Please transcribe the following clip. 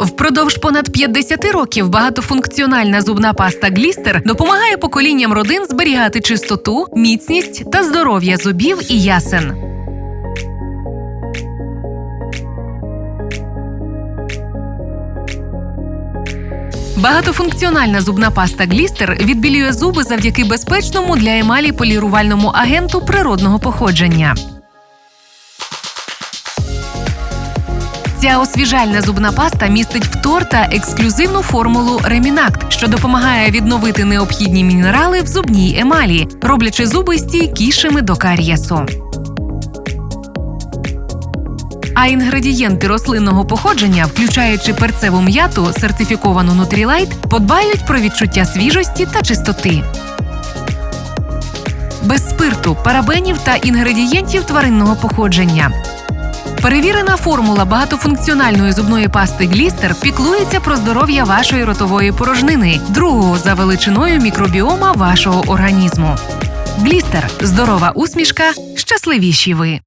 Впродовж понад 50 років багатофункціональна зубна паста Глістер допомагає поколінням родин зберігати чистоту, міцність та здоров'я зубів і ясен. Багатофункціональна зубна паста Глістер відбілює зуби завдяки безпечному для емалі полірувальному агенту природного походження. Ця освіжальна зубна паста містить фтор та ексклюзивну формулу Ремінакт, що допомагає відновити необхідні мінерали в зубній емалі, роблячи зуби стійкішими до карієсу. А інгредієнти рослинного походження, включаючи перцеву м'яту, сертифіковану Nutrilite, подбають про відчуття свіжості та чистоти. Без спирту, парабенів та інгредієнтів тваринного походження. Перевірена формула багатофункціональної зубної пасти Глістер піклується про здоров'я вашої ротової порожнини, другого за величиною мікробіома вашого організму. Глістер здорова усмішка, щасливіші ви.